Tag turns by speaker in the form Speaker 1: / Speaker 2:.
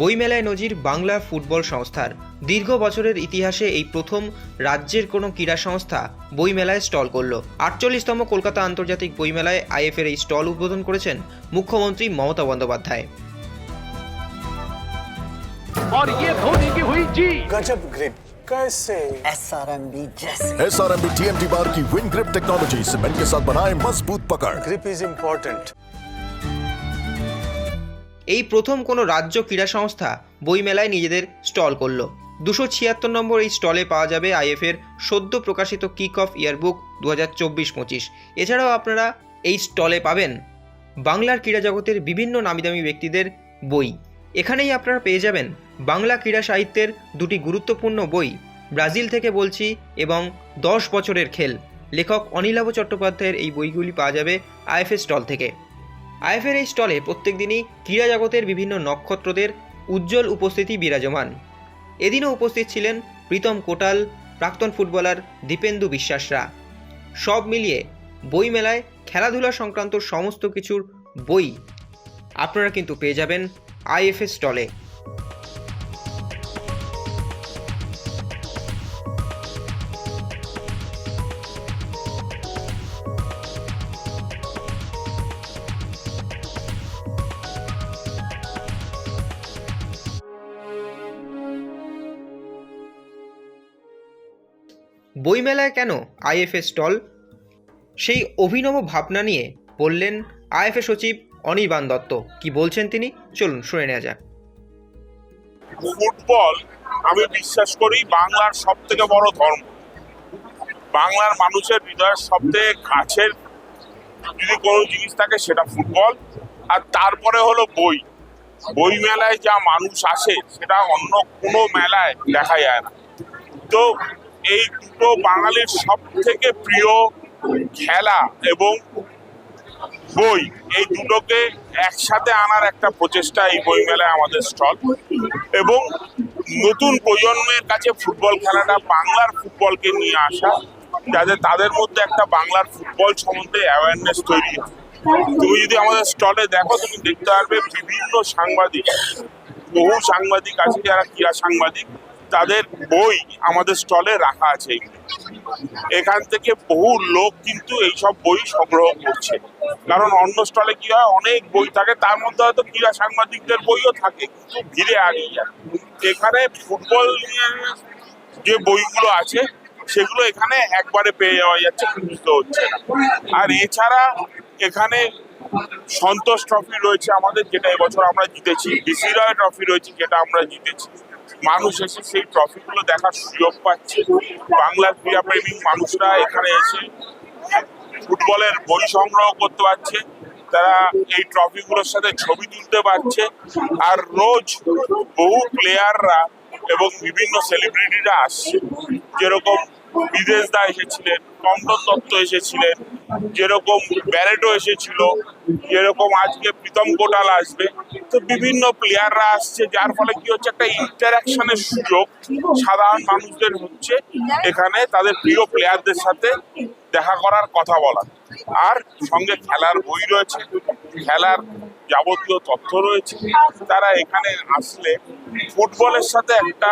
Speaker 1: বইমেলায় নজির বাংলা ফুটবল সংস্থার দীর্ঘ বছরের ইতিহাসে এই প্রথম রাজ্যের কোনো ক্রীড়া সংস্থা বইমেলায় স্টল করল আটচল্লিশতম কলকাতা আন্তর্জাতিক বইমেলায় আইএফের এই স্টল উদ্বোধন করেছেন মুখ্যমন্ত্রী মমতা বন্দ্যোপাধ্যায়
Speaker 2: और ये धोनी की हुई जी
Speaker 3: गजब ग्रिप कैसे
Speaker 4: एस आर एम बी जैसे
Speaker 5: S R M B T M T bar की विन ग्रिप टेक्नोलॉजी सीमेंट के साथ बनाए मजबूत पकड़
Speaker 3: ग्रिप इज इम्पोर्टेंट
Speaker 1: এই প্রথম কোনো রাজ্য ক্রীড়া সংস্থা বইমেলায় নিজেদের স্টল করল। দুশো ছিয়াত্তর নম্বর এই স্টলে পাওয়া যাবে আইএফের সদ্য প্রকাশিত কিক অফ ইয়ারবুক দু হাজার চব্বিশ পঁচিশ। এছাড়াও আপনারা এই স্টলে পাবেন বাংলার ক্রীড়া জগতের বিভিন্ন নামিদামি ব্যক্তিদের বই। এখানেই আপনারা পেয়ে যাবেন বাংলা ক্রীড়া সাহিত্যের দুটি গুরুত্বপূর্ণ বই, ব্রাজিল থেকে বলছি এবং দশ বছরের খেল। লেখক অনিলাভ চট্টোপাধ্যায়ের এই বইগুলি পাওয়া যাবে আইএফএ স্টল থেকে। আইএফের এই স্টলে প্রত্যেক দিনই ক্রীড়া জগতের বিভিন্ন নক্ষত্রদের উজ্জ্বল উপস্থিতি বিরাজমান। এদিনও উপস্থিত ছিলেন প্রীতম কোটাল, প্রাক্তন ফুটবলার দীপেন্দু বিশ্বাসরা। সব মিলিয়ে বইমেলায় খেলাধুলা সংক্রান্ত সমস্ত কিছুর বই আপনারা কিন্তু পেয়ে যাবেন আইএফএ স্টলে। বইমেলায় কেন আইএফএ স্টল? সেই অভিনব ভাবনা নিয়ে বললেন আইএফএ সচিব অনির্বাণ দত্ত। কি বলছেন তিনি? চলুন শুনে নেওয়া যাক।
Speaker 6: ফুটবল, আমি বিশ্বাস করি বাংলার সব থেকে বড় ধর্ম। বাংলার মানুষের হৃদয়ের সব থেকে কাছের যদি কোনো জিনিস থাকে সেটা ফুটবল, আর তারপরে হলো বই। বই মেলায় যা মানুষ আসে সেটা অন্য কোনো মেলায় দেখা যায় না। তো এই দুটো বাঙালির সব থেকে প্রিয় খেলা এবং বই, এই দুটোকে একসাথে আনার একটা প্রচেষ্টা এই বই মেলায় আমাদের স্টল। এবং নতুন প্রজন্মের কাছে ফুটবল খেলাটা বাংলার ফুটবলকে নিয়ে আসা, যাতে তাদের মধ্যে একটা বাংলার ফুটবল সম্বন্ধে অ্যাওয়ারনেস তৈরি হয়। তুমি যদি আমাদের স্টলে দেখো, তুমি দেখতে পারবে বিভিন্ন সাংবাদিক, বহু সাংবাদিক আছে যারা ক্রীড়া সাংবাদিক। তাদের বই আমাদের স্টলে রাখা আছে এখান। থেকে বহু লোক কিন্তু এইসব বই সংগ্রহ করছে। কারণ অন্য স্টলে কি হয়, অনেক বই থাকে, তার মধ্যে হয়তো ক্রীড়া সাংবাদিকদের বইও থাকে, কিন্তু ভিড়ে আগিয়ে যায়। এখানে ফুটবল নিয়ে যে বইগুলো আছে, সেগুলো এখানে একবারে পেয়ে যাওয়া যাচ্ছে খুঁজতে হচ্ছে না। আর এছাড়া এখানে সন্তোষ ট্রফি রয়েছে আমাদের, যেটা এবছর আমরা জিতেছি। ডিসি রয় ট্রফি রয়েছে, যেটা আমরা জিতেছি। মানুষ এসে সেই ট্রফিগুলো দেখার সুযোগ পাচ্ছে। বাংলার ক্রীড়াপ্রেমিক মানুষরা এখানে এসে ফুটবলের বই সংগ্রহ করতে পারছে। তারা এই ট্রফিগুলোর সাথে ছবি তুলতে পারছে। আর রোজ বহু প্লেয়াররা এবং বিভিন্ন সেলিব্রিটিরা আসছে। যেরকম বিদেশ দা এসেছিলেন কমলন দত্ত এসেছিলেন, যেরকম ব্যারেটো এসেছিল, যেরকম আজকে প্রীতম কোটাল আসবে। তো বিভিন্ন প্লেয়াররা আসছে, যার ফলে কি হচ্ছে, একটা ইন্টারাকশনের সুযোগ সাধারণ মানুষদের হচ্ছে এখানে তাদের প্রিয় প্লেয়ারদের সাথে দেখা করার কথা বলা। আর সঙ্গে খেলার বই রয়েছে, খেলার যাবতীয় তথ্য রয়েছে। তারা এখানে আসলে ফুটবলের সাথে একটা